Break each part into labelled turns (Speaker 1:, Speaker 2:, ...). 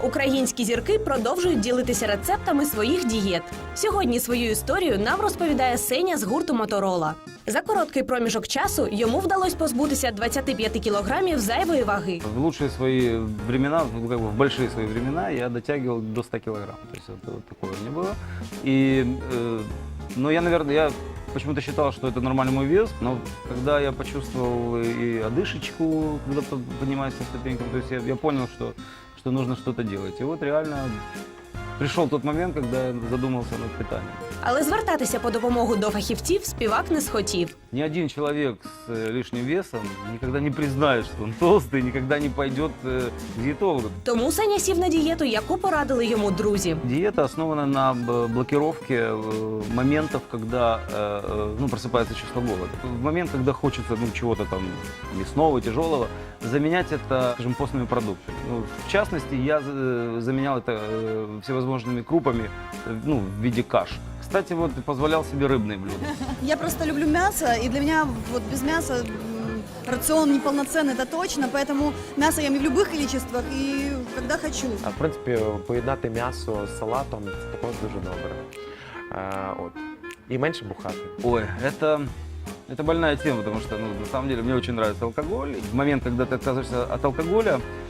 Speaker 1: Українські зірки продовжують ділитися рецептами своїх дієт. Сьогодні свою історію нам розповідає Сеня з гурту Моторола. За короткий проміжок часу йому вдалося позбутися 25 кілограмів зайвої ваги.
Speaker 2: В лучшие свои времена, ну, как бы в большие свои времена я дотягивал до 100 килограмм. То есть это вот такое у меня было. И, э, но я, наверное, я почему-то считал, что это нормальный мой вес, но когда я почувствовал и одышечку, когда по- поднимаюсь по ступенькам, то есть я, я понял, что, что нужно что-то делать. И вот реально пришел тот момент, когда я задумался над питанием.
Speaker 1: Але звертатися по допомогу до фахівців співак не схотів.
Speaker 2: Ни один человек с э, лишним весом никогда не признает, что он толстый, никогда не пойдет э, к диетологу.
Speaker 1: Тому Сеня сів на дієту, яку порадили йому друзі.
Speaker 2: Диета основана на б- блокировке э, моментов, когда э, э, ну, просыпается чувство голода. В момент, когда хочется ну, чего-то там мясного, тяжелого, заменять это, скажем, постными продуктами. Ну, в частности, я э, заменял это э, всевозможными крупами э, ну, в виде каш. Кстати, вот позволял себе рыбные блюда.
Speaker 3: Я просто люблю мясо, и для меня вот без мяса м, рацион неполноценный, это точно, поэтому мясо ем и в любых количествах, и когда хочу.
Speaker 4: А в принципі, поєднати м'ясо з салатом також дуже добре. Е, от. І менше бухати.
Speaker 2: Ой, это, это больная тема, потому что, ну, на самом деле, мне очень нравится алкоголь. В момент, когда ты отказываешься от алкоголя, э,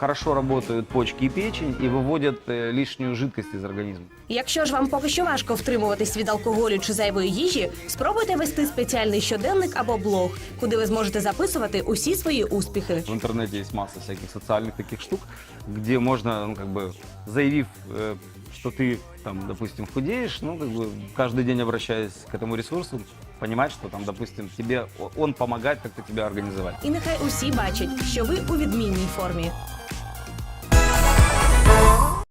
Speaker 2: хорошо работают почки и печень и выводят э, лишнюю жидкость из организма.
Speaker 1: Якщо ж вам поки що важко втримуватись від алкоголю чи зайвої їжі, спробуйте вести спеціальний щоденник або блог, куди ви зможете записувати усі свої успіхи.
Speaker 2: В интернете есть масса всяких социальных таких штук, где можно, ну, как бы, заявив, э, что ты, там, допустим, худеешь, ну, как бы, каждый день обращаясь к этому ресурсу, понимать, что там, допустим, тебе о- он помогает как-то тебя организовать.
Speaker 1: І нехай усі бачать, що ви у відмінній формі.